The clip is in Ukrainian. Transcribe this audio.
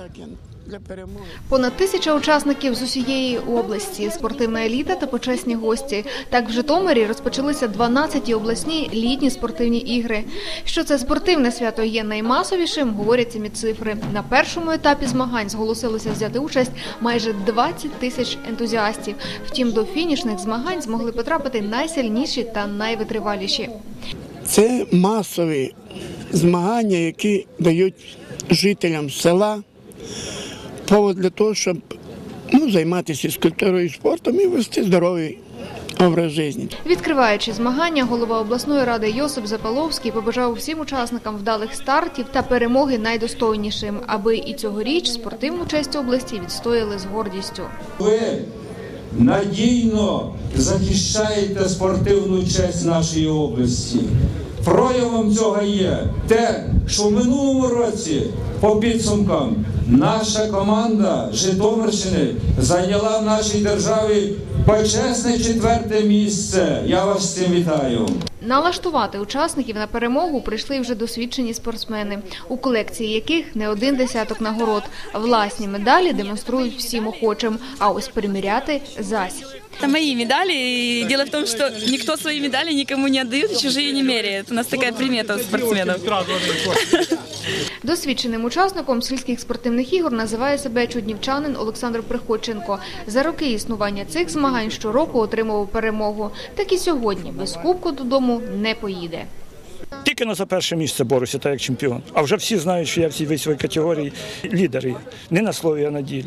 так я для перемоги. Понад тисяча учасників з усієї області, спортивна еліта та почесні гості. Так в Житомирі розпочалися 12-ті обласні літні спортивні ігри. Що це спортивне свято є наймасовішим, говорять самі цифри. На першому етапі змагань зголосилося взяти участь майже 20 тисяч ентузіастів. Втім, до фінішних змагань змогли потрапити найсильніші та найвитриваліші. Це масові змагання, які дають жителям села повод для того, щоб ну, займатися фізкультурою і спортом і вести здоровий образ життя. Відкриваючи змагання, голова обласної ради Йосип Запаловський побажав всім учасникам вдалих стартів та перемоги найдостойнішим, аби і цьогоріч спортивну честь області відстояли з гордістю. Ви надійно захищаєте спортивну честь нашої області. Проявом цього є те, що в минулому році, по підсумкам, наша команда Житомирщини зайняла в нашій державі почесне четверте місце. Я вас з цим вітаю. Налаштувати учасників на перемогу прийшли вже досвідчені спортсмени, у колекції яких не один десяток нагород. Власні медалі демонструють всім охочим, а ось приміряти зась. Это мои медали. И дело в том, что никто свои медали никому не отдает, чужие не меряет. У нас такая примета у спортсменов. Досвідченим учасником сільських спортивних ігор називає себе чуднівчанин Олександр Приходченко. За роки існування цих змагань щороку отримував перемогу. Так і сьогодні без кубку додому не поїде. Тільки на за перше місце борюся, так як чемпіон. А вже всі знають, що я всі весь свої категорії лідер. Не на слові, а на ділі.